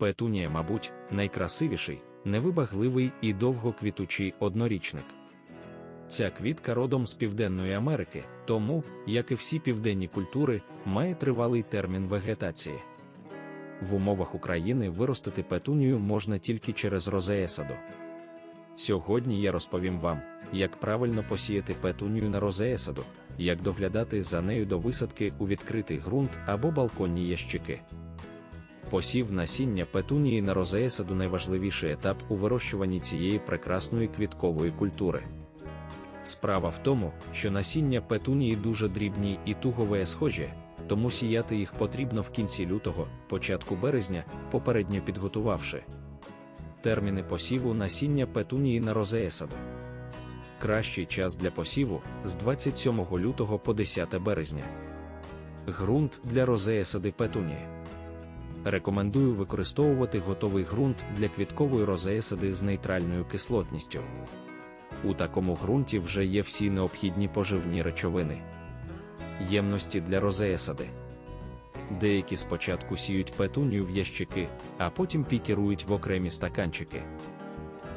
Петунія, мабуть, найкрасивіший, невибагливий і довгоквітучий однорічник. Ця квітка родом з Південної Америки, тому, як і всі південні культури, має тривалий термін вегетації. В умовах України виростити петунію можна тільки через розеесаду. Сьогодні я розповім вам, як правильно посіяти петунію на розеесаду, як доглядати за нею до висадки у відкритий ґрунт або балконні ящики. Посів насіння петунії на розеесаду найважливіший етап у вирощуванні цієї прекрасної квіткової культури. Справа в тому, що насіння петунії дуже дрібні і тугове схожі, тому сіяти їх потрібно в кінці лютого, початку березня, попередньо підготувавши. Терміни посіву насіння петунії на розеесаду. Кращий час для посіву з 27 лютого по 10 березня. Ґрунт для розеесади петунії. Рекомендую використовувати готовий ґрунт для квіткової розеесади з нейтральною кислотністю. У такому ґрунті вже є всі необхідні поживні речовини. Ємності для розеесади. Деякі спочатку сіють петунію в ящики, а потім пікерують в окремі стаканчики.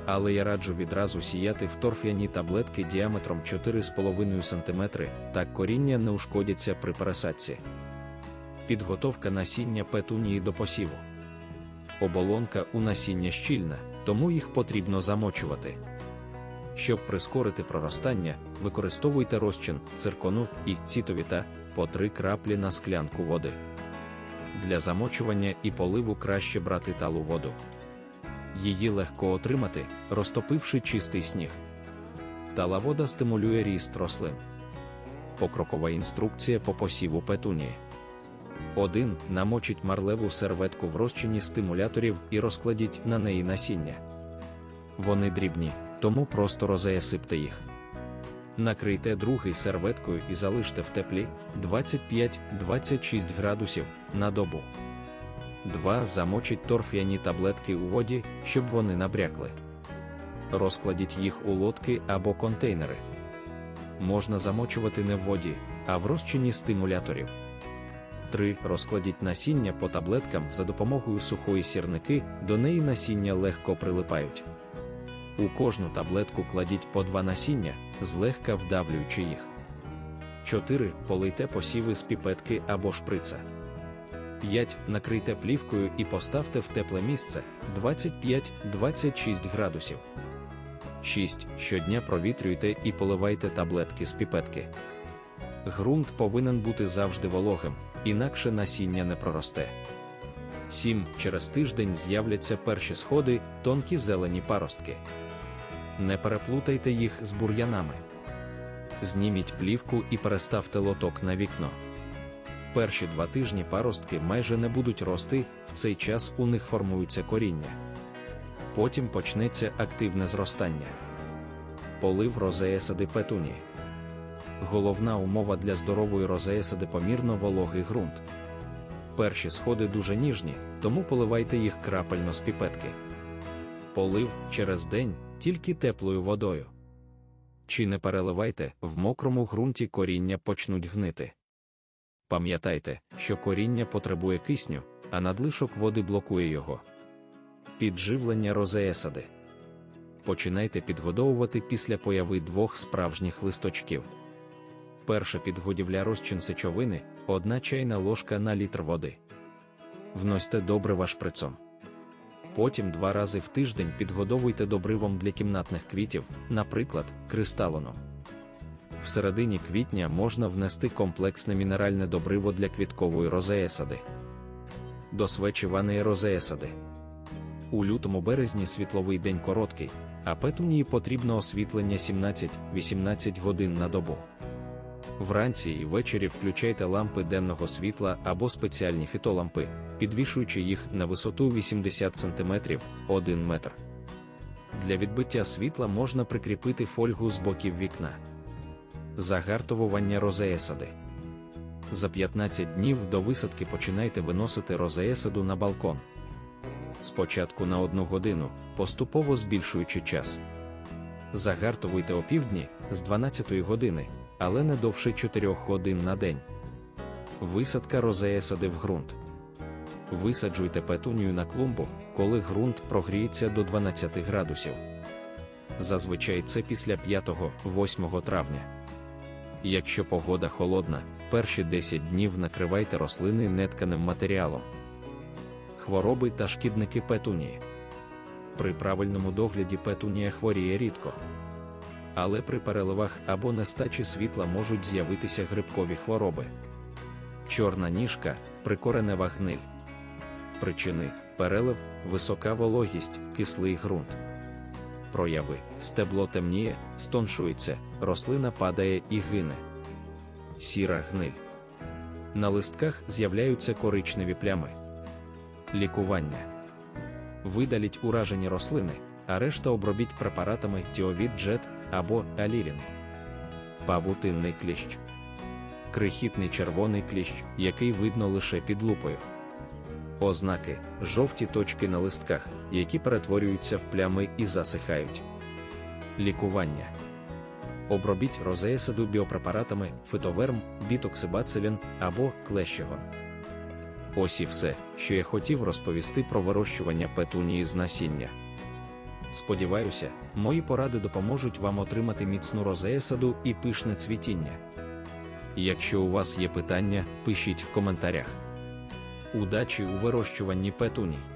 Але я раджу відразу сіяти в торф'яні таблетки діаметром 4,5 см, так коріння не ушкодяться при пересадці. Підготовка насіння петунії до посіву. Оболонка у насіння щільна, тому їх потрібно замочувати. Щоб прискорити проростання, використовуйте розчин, циркону і цитовіта по 3 краплі на склянку води. Для замочування і поливу краще брати талу воду. Її легко отримати, розтопивши чистий сніг. Тала вода стимулює ріст рослин. Покрокова інструкція по посіву петунії. 1. Намочіть марлеву серветку в розчині стимуляторів і розкладіть на неї насіння. Вони дрібні, тому просто розеясипте їх. Накрийте другий серветкою і залиште в теплі 25-26 градусів на добу. 2. Замочіть торф'яні таблетки у воді, щоб вони набрякли. Розкладіть їх у лодки або контейнери. Можна замочувати не в воді, а в розчині стимуляторів. 3. Розкладіть насіння по таблеткам за допомогою сухої сірники, до неї насіння легко прилипають. У кожну таблетку кладіть по два насіння, злегка вдавлюючи їх. 4. Полийте посіви з піпетки або шприца. 5. Накрийте плівкою і поставте в тепле місце 25-26 градусів. 6. Щодня провітрюйте і поливайте таблетки з піпетки. Грунт повинен бути завжди вологим, інакше насіння не проросте. 7. Через тиждень з'являться перші сходи, тонкі зелені паростки. Не переплутайте їх з бур'янами. Зніміть плівку і переставте лоток на вікно. Перші два тижні паростки майже не будуть рости, в цей час у них формуються коріння. Потім почнеться активне зростання. Полив розеесади петунії. Головна умова для здорової розеесади помірно вологий ґрунт. Перші сходи дуже ніжні, тому поливайте їх крапельно з піпетки. Полив через день тільки теплою водою. Чи не переливайте, в мокрому ґрунті коріння почнуть гнити. Пам'ятайте, що коріння потребує кисню, а надлишок води блокує його. Підживлення розеесади. Починайте підгодовувати після появи двох справжніх листочків. Перша підгодівля розчин сечовини, одна чайна ложка на літр води. Вносьте добрива шприцом. Потім два рази в тиждень підгодовуйте добривом для кімнатних квітів, наприклад, кристалоном. В середині квітня можна внести комплексне мінеральне добриво для квіткової розеесади. Досвечуваної розеесади. У лютому березні світловий день короткий, а петунії потрібно освітлення 17-18 годин на добу. Вранці і ввечері включайте лампи денного світла або спеціальні фітолампи, підвішуючи їх на висоту 80 см 1 метр. Для відбиття світла можна прикріпити фольгу з боків вікна. Загартовування розеесади. За 15 днів до висадки починайте виносити розеесаду на балкон. Спочатку на 1 годину, поступово збільшуючи час. Загартовуйте опівдні з 12 години, але не довше 4 годин на день. Висадка розеесади в ґрунт. Висаджуйте петунію на клумбу, коли ґрунт прогріється до 12 градусів. Зазвичай це після 5-8 травня. Якщо погода холодна, перші 10 днів накривайте рослини нетканим матеріалом. Хвороби та шкідники петунії. При правильному догляді петунія хворіє рідко. Але при переливах або нестачі світла можуть з'явитися грибкові хвороби. Чорна ніжка, прикоренева гниль. Причини перелив, висока вологість, кислий ґрунт. Прояви стебло темніє, стоншується, рослина падає і гине. Сіра гниль. На листках з'являються коричневі плями. Лікування. Видаліть уражені рослини, а решта обробіть препаратами Тіовід Джет або Алірін. Павутинний кліщ. Крихітний червоний кліщ, який видно лише під лупою. Ознаки жовті точки на листках, які перетворюються в плями і засихають. Лікування. Обробіть розеясаду біопрепаратами фитоверм, бітоксибацилін або клещигон. Ось і все, що я хотів розповісти про вирощування петунії з насіння. Сподіваюся, мої поради допоможуть вам отримати міцну розеясаду і пишне цвітіння. Якщо у вас є питання, пишіть в коментарях. Удачі у вирощуванні петуній!